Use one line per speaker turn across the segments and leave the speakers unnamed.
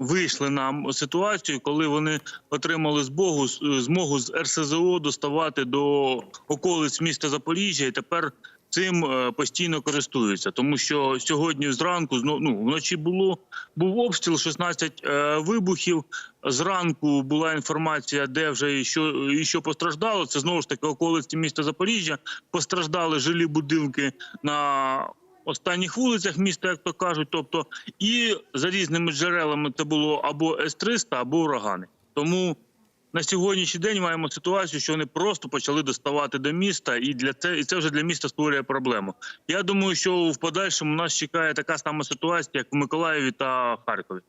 вийшли на ситуацію, коли вони отримали змогу, змогу з РСЗО доставати до околиць міста Запоріжжя, і тепер цим е, постійно користуються. Тому що сьогодні зранку ну, вночі було був обстріл, 16 е, вибухів. Зранку була інформація, де вже і що, і що постраждало. Це знову ж таки околиці міста Запоріжжя. Постраждали жилі будинки на останніх вулицях міста, як то кажуть. Тобто, і за різними джерелами це було або С-300, або урагани. Тому на сьогоднішній день маємо ситуацію, що вони просто почали доставати до міста, і для це і це вже для міста створює проблему. Я думаю, що в подальшому нас чекає така сама ситуація, як в Миколаєві та Харкові.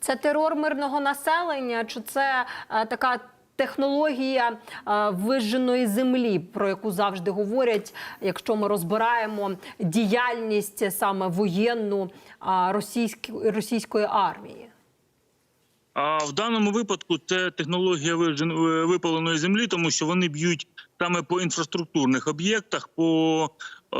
Це терор мирного населення, чи це е, така технологія е, вижженої землі, про яку завжди говорять, якщо ми розбираємо діяльність саме воєнну е, російської, російської армії?
А в даному випадку це технологія е, випаленої землі, тому що вони б'ють саме по інфраструктурних об'єктах, по е,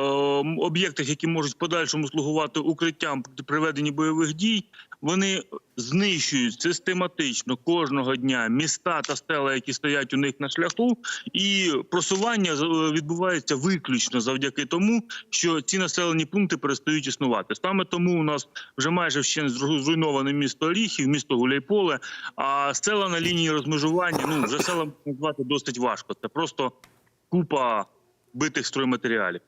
об'єктах, які можуть в подальшому слугувати укриттям при проведенні бойових дій. Вони знищують систематично кожного дня міста та села, які стоять у них на шляху, і просування е, відбувається виключно завдяки тому, що ці населені пункти перестають існувати. Саме тому у нас вже майже зру- зруйноване місто Оріхів, місто Гуляйполе. А села на лінії розмежування ну вже села назвати досить важко. Це просто купа битих стройматеріалів.